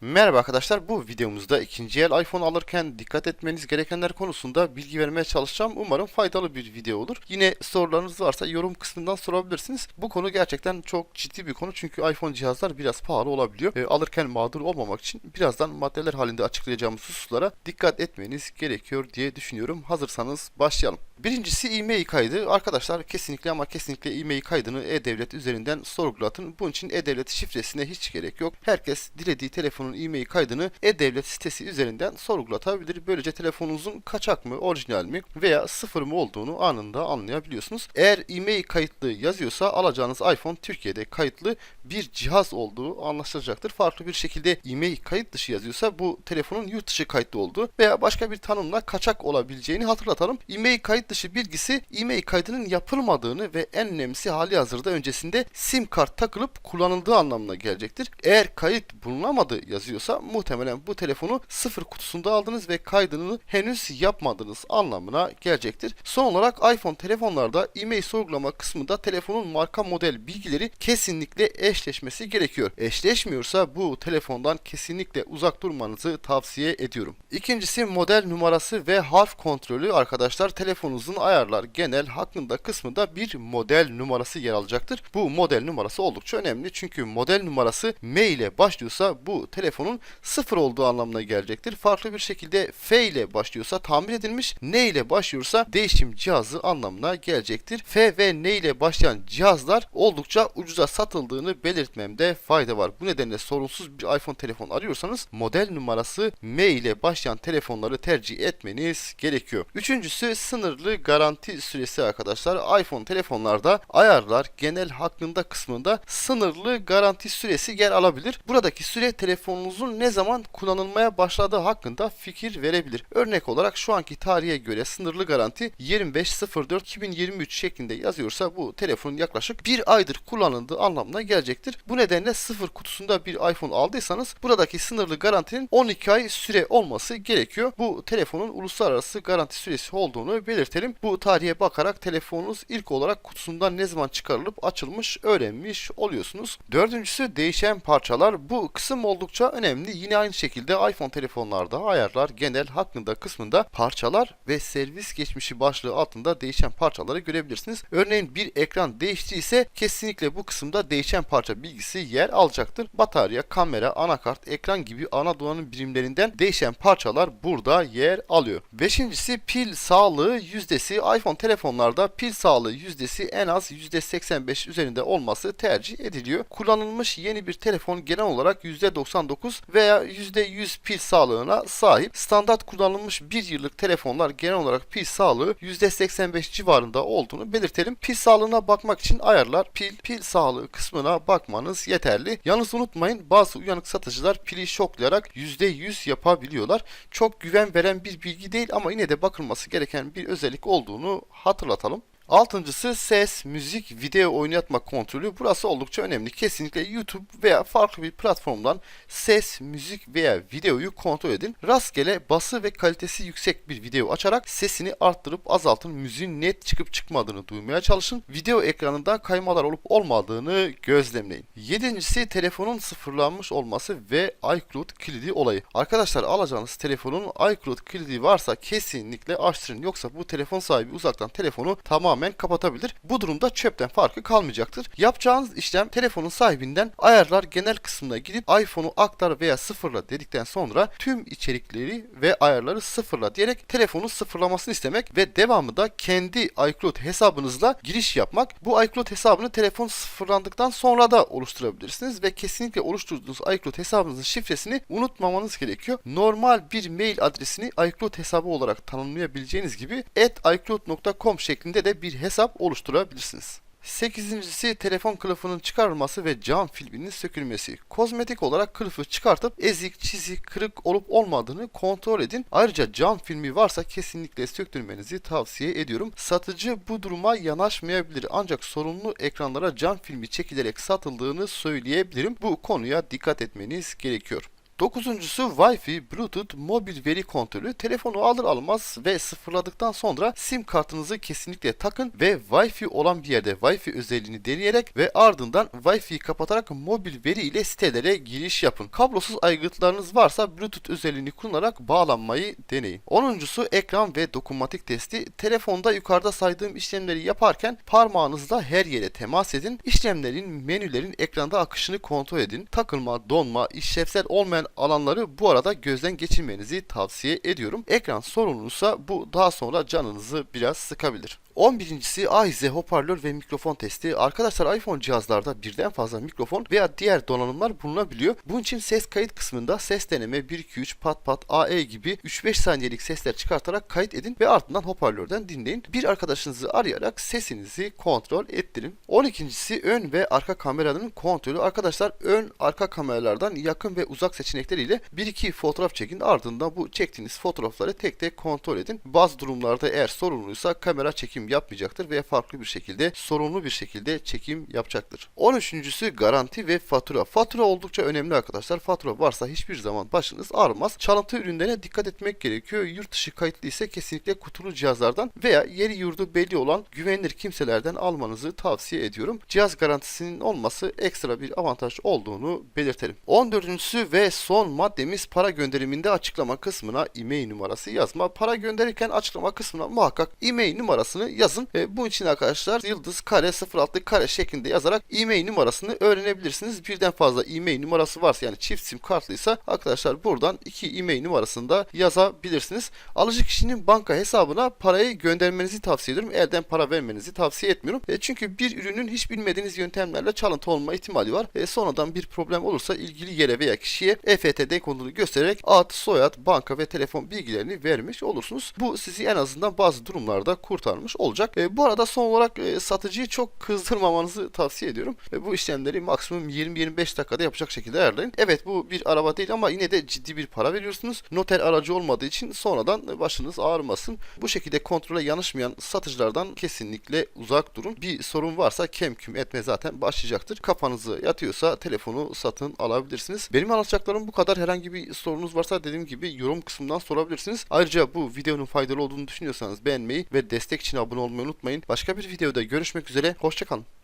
Merhaba arkadaşlar bu videomuzda ikinci el iPhone alırken dikkat etmeniz gerekenler konusunda bilgi vermeye çalışacağım. Umarım faydalı bir video olur. Yine sorularınız varsa yorum kısmından sorabilirsiniz. Bu konu gerçekten çok ciddi bir konu çünkü iPhone cihazlar biraz pahalı olabiliyor. E, alırken mağdur olmamak için birazdan maddeler halinde açıklayacağımız hususlara dikkat etmeniz gerekiyor diye düşünüyorum. Hazırsanız başlayalım. Birincisi e-mail kaydı. Arkadaşlar kesinlikle ama kesinlikle e-mail kaydını e-devlet üzerinden sorgulatın. Bunun için e-devlet şifresine hiç gerek yok. Herkes dilediği telefonun e-mail kaydını e-devlet sitesi üzerinden sorgulatabilir. Böylece telefonunuzun kaçak mı, orijinal mi veya sıfır mı olduğunu anında anlayabiliyorsunuz. Eğer e-mail kayıtlı yazıyorsa alacağınız iPhone Türkiye'de kayıtlı bir cihaz olduğu anlaşılacaktır. Farklı bir şekilde e-mail kayıt dışı yazıyorsa bu telefonun yurt dışı kayıtlı olduğu veya başka bir tanımla kaçak olabileceğini hatırlatalım. E-mail kayıt dışı bilgisi e-mail kaydının yapılmadığını ve en önemlisi hali hazırda öncesinde sim kart takılıp kullanıldığı anlamına gelecektir. Eğer kayıt bulunamadı yazıyorsa muhtemelen bu telefonu sıfır kutusunda aldınız ve kaydını henüz yapmadınız anlamına gelecektir. Son olarak iPhone telefonlarda e-mail sorgulama kısmında telefonun marka model bilgileri kesinlikle eşleşmesi gerekiyor. Eşleşmiyorsa bu telefondan kesinlikle uzak durmanızı tavsiye ediyorum. İkincisi model numarası ve harf kontrolü arkadaşlar telefonunuzun ayarlar genel hakkında kısmında bir model numarası yer alacaktır. Bu model numarası oldukça önemli çünkü model numarası M ile başlıyorsa bu telefonun sıfır olduğu anlamına gelecektir. Farklı bir şekilde F ile başlıyorsa tamir edilmiş, N ile başlıyorsa değişim cihazı anlamına gelecektir. F ve N ile başlayan cihazlar oldukça ucuza satıldığını belirtmemde fayda var. Bu nedenle sorunsuz bir iPhone telefon arıyorsanız model numarası M ile başlayan telefonları tercih etmeniz gerekiyor. Üçüncüsü sınırlı garanti süresi arkadaşlar. iPhone telefonlarda ayarlar genel hakkında kısmında sınırlı garanti süresi yer alabilir. Buradaki süre telefonunuzun ne zaman kullanılmaya başladığı hakkında fikir verebilir. Örnek olarak şu anki tarihe göre sınırlı garanti 25.04.2023 şeklinde yazıyorsa bu telefonun yaklaşık bir aydır kullanıldığı anlamına gelecektir. Bu nedenle sıfır kutusunda bir iPhone aldıysanız buradaki sınırlı garantinin 12 ay süre olması gerekiyor. Bu telefonun uluslararası garanti süresi olduğunu belirtelim. Bu tarihe bakarak telefonunuz ilk olarak kutusundan ne zaman çıkarılıp açılmış öğrenmiş oluyorsunuz. Dördüncüsü değişen parçalar. Bu kısım oldukça önemli. Yine aynı şekilde iPhone telefonlarda ayarlar genel hakkında kısmında parçalar ve servis geçmişi başlığı altında değişen parçaları görebilirsiniz. Örneğin bir ekran değiştiyse kesinlikle bu kısımda değişen parça bilgisi yer alacaktır. Batarya, kamera, anakart, ekran gibi ana donanım birimlerinden değişen parçalar burada yer alıyor. Beşincisi pil sağlığı yüzdesi. iPhone telefonlarda pil sağlığı yüzdesi en az %85 üzerinde olması tercih ediliyor. Kullanılmış yeni bir telefon genel olarak %99 veya %100 pil sağlığına sahip. Standart kullanılmış bir yıllık telefonlar genel olarak pil sağlığı %85 civarında olduğunu belirtelim. Pil sağlığına bakmak için ayarlar, pil, pil sağlığı kısmına bakmanız yeterli. Yalnız unutmayın bazı uyanık satıcılar pili şoklayarak %100 yapabiliyorlar. Çok güven veren bir bilgi değil ama yine de bakılması gereken bir özellik olduğunu hatırlatalım. Altıncısı ses, müzik, video oynatma kontrolü. Burası oldukça önemli. Kesinlikle YouTube veya farklı bir platformdan ses, müzik veya videoyu kontrol edin. Rastgele bası ve kalitesi yüksek bir video açarak sesini arttırıp azaltın. Müziğin net çıkıp çıkmadığını duymaya çalışın. Video ekranında kaymalar olup olmadığını gözlemleyin. Yedincisi telefonun sıfırlanmış olması ve iCloud kilidi olayı. Arkadaşlar alacağınız telefonun iCloud kilidi varsa kesinlikle açtırın. Yoksa bu telefon sahibi uzaktan telefonu tamamen kapatabilir. Bu durumda çöpten farkı kalmayacaktır. Yapacağınız işlem telefonun sahibinden ayarlar genel kısmına gidip iPhone'u aktar veya sıfırla dedikten sonra tüm içerikleri ve ayarları sıfırla diyerek telefonu sıfırlamasını istemek ve devamı da kendi iCloud hesabınızla giriş yapmak. Bu iCloud hesabını telefon sıfırlandıktan sonra da oluşturabilirsiniz ve kesinlikle oluşturduğunuz iCloud hesabınızın şifresini unutmamanız gerekiyor. Normal bir mail adresini iCloud hesabı olarak tanımlayabileceğiniz gibi @icloud.com şeklinde de bir hesap oluşturabilirsiniz. Sekizincisi telefon kılıfının çıkarılması ve cam filminin sökülmesi. Kozmetik olarak kılıfı çıkartıp ezik, çizik, kırık olup olmadığını kontrol edin. Ayrıca cam filmi varsa kesinlikle söktürmenizi tavsiye ediyorum. Satıcı bu duruma yanaşmayabilir ancak sorunlu ekranlara cam filmi çekilerek satıldığını söyleyebilirim. Bu konuya dikkat etmeniz gerekiyor. Dokuzuncusu Wi-Fi, Bluetooth, mobil veri kontrolü. Telefonu alır almaz ve sıfırladıktan sonra sim kartınızı kesinlikle takın ve Wi-Fi olan bir yerde Wi-Fi özelliğini deneyerek ve ardından Wi-Fi'yi kapatarak mobil veri ile sitelere giriş yapın. Kablosuz aygıtlarınız varsa Bluetooth özelliğini kullanarak bağlanmayı deneyin. Onuncusu ekran ve dokunmatik testi. Telefonda yukarıda saydığım işlemleri yaparken parmağınızla her yere temas edin. İşlemlerin, menülerin ekranda akışını kontrol edin. Takılma, donma, işlevsel olmayan alanları bu arada gözden geçirmenizi tavsiye ediyorum. Ekran sorunluysa bu daha sonra canınızı biraz sıkabilir. 11.si AIZ hoparlör ve mikrofon testi. Arkadaşlar iPhone cihazlarda birden fazla mikrofon veya diğer donanımlar bulunabiliyor. Bunun için ses kayıt kısmında ses deneme 1 2 3 pat pat AE gibi 3-5 saniyelik sesler çıkartarak kayıt edin ve ardından hoparlörden dinleyin. Bir arkadaşınızı arayarak sesinizi kontrol ettirin. 12.si ön ve arka kameraların kontrolü. Arkadaşlar ön arka kameralardan yakın ve uzak seçenekleriyle 1-2 fotoğraf çekin. Ardından bu çektiğiniz fotoğrafları tek tek kontrol edin. Bazı durumlarda eğer sorunluysa kamera çekim yapmayacaktır veya farklı bir şekilde sorunlu bir şekilde çekim yapacaktır. 13.sü garanti ve fatura. Fatura oldukça önemli arkadaşlar. Fatura varsa hiçbir zaman başınız ağrımaz. Çalıntı ürünlerine dikkat etmek gerekiyor. Yurt dışı kayıtlı ise kesinlikle kutulu cihazlardan veya yeri yurdu belli olan güvenilir kimselerden almanızı tavsiye ediyorum. Cihaz garantisinin olması ekstra bir avantaj olduğunu belirtelim. 14.sü ve son maddemiz para gönderiminde açıklama kısmına e-mail numarası yazma. Para gönderirken açıklama kısmına muhakkak e-mail numarasını yazın. E, bunun için arkadaşlar yıldız kare 06 kare şeklinde yazarak e-mail numarasını öğrenebilirsiniz. Birden fazla e-mail numarası varsa yani çift sim kartlıysa arkadaşlar buradan iki e-mail numarasını da yazabilirsiniz. Alıcı kişinin banka hesabına parayı göndermenizi tavsiye ediyorum. Elden para vermenizi tavsiye etmiyorum. E, çünkü bir ürünün hiç bilmediğiniz yöntemlerle çalıntı olma ihtimali var. E, sonradan bir problem olursa ilgili yere veya kişiye EFT'den kodunu göstererek ad, soyad, banka ve telefon bilgilerini vermiş olursunuz. Bu sizi en azından bazı durumlarda kurtarmış olacak. E, bu arada son olarak e, satıcıyı çok kızdırmamanızı tavsiye ediyorum. E, bu işlemleri maksimum 20-25 dakikada yapacak şekilde ayarlayın. Evet bu bir araba değil ama yine de ciddi bir para veriyorsunuz. Noter aracı olmadığı için sonradan başınız ağrımasın. Bu şekilde kontrole yanışmayan satıcılardan kesinlikle uzak durun. Bir sorun varsa kem küm etme zaten başlayacaktır. Kafanızı yatıyorsa telefonu satın alabilirsiniz. Benim anlatacaklarım bu kadar. Herhangi bir sorunuz varsa dediğim gibi yorum kısmından sorabilirsiniz. Ayrıca bu videonun faydalı olduğunu düşünüyorsanız beğenmeyi ve destek için abone olmayı unutmayın. Başka bir videoda görüşmek üzere. Hoşçakalın.